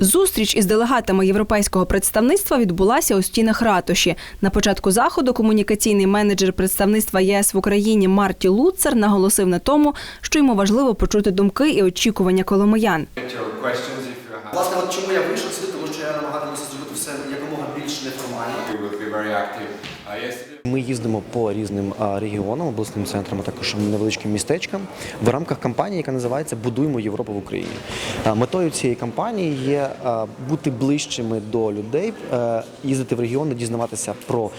Зустріч із делегатами європейського представництва відбулася у стінах ратуші. На початку заходу комунікаційний менеджер представництва ЄС в Україні Марті Луцер наголосив на тому, що йому важливо почути думки і очікування коломиян. Власне, от чому я вийшов сюди, тому що я намагатимуся зробити все якомога більш неформально. Ми їздимо по різним регіонам, обласним центрам, а також невеличким містечкам в рамках кампанії, яка називається Будуємо Європу в Україні. Метою цієї кампанії є бути ближчими до людей, їздити в регіони, дізнаватися про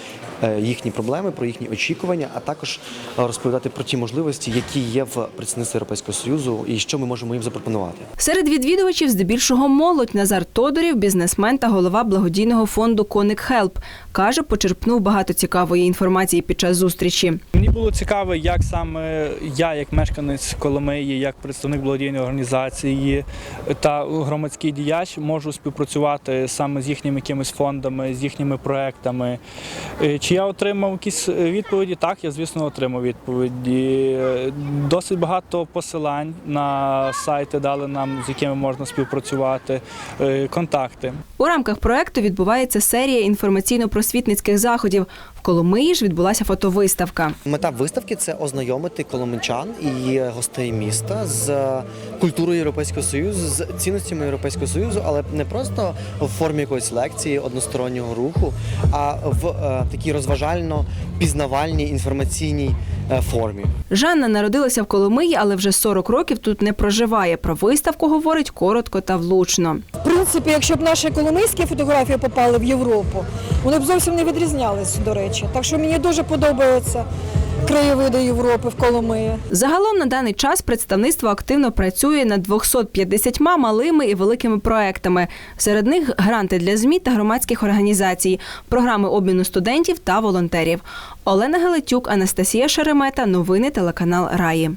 е, їхні проблеми, про їхні очікування, а також розповідати про ті можливості, які є в представництві Європейського Союзу, і що ми можемо їм запропонувати. Серед відвідувачів здебільшого молодь Назар Тодорів, бізнесмен та голова благодійного фонду Коник Хелп. Каже, почерпнув багато цікавої інформації під час зустрічі. Мені було цікаво, як саме я, як мешканець Коломиї, як представник благодійної організації та громадський діяч, можу співпрацювати саме з їхніми якимись фондами, з їхніми проектами. Е, Чи я отримав якісь е, відповіді? Так, я звісно отримав відповіді. Досить багато посилань на сайти дали нам, з якими можна співпрацювати, е, контакти. У рамках проекту відбувається серія інформаційно-просвітницьких заходів. Коломиї ж відбулася фотовиставка. Мета виставки це ознайомити коломенчан і гостей міста з культурою Європейського Союзу, з цінностями Європейського Союзу, але не просто в формі якоїсь лекції, одностороннього руху, а в е, такій розважально-пізнавальній інформаційній е, формі. Жанна народилася в Коломиї, але вже 40 років тут не проживає. Про виставку говорить коротко та влучно. В принципі, якщо б наші коломийські фотографії попали в Європу, вони б зовсім не відрізнялись, до речі. Так що мені дуже подобається. краєвиди Європи в Коломиї. Загалом на даний час представництво активно працює над 250 малими і великими проектами. Серед них гранти для ЗМІ та громадських організацій, програми обміну студентів та волонтерів. Олена Гелетюк, Анастасія Шеремета. Новини телеканал Раї.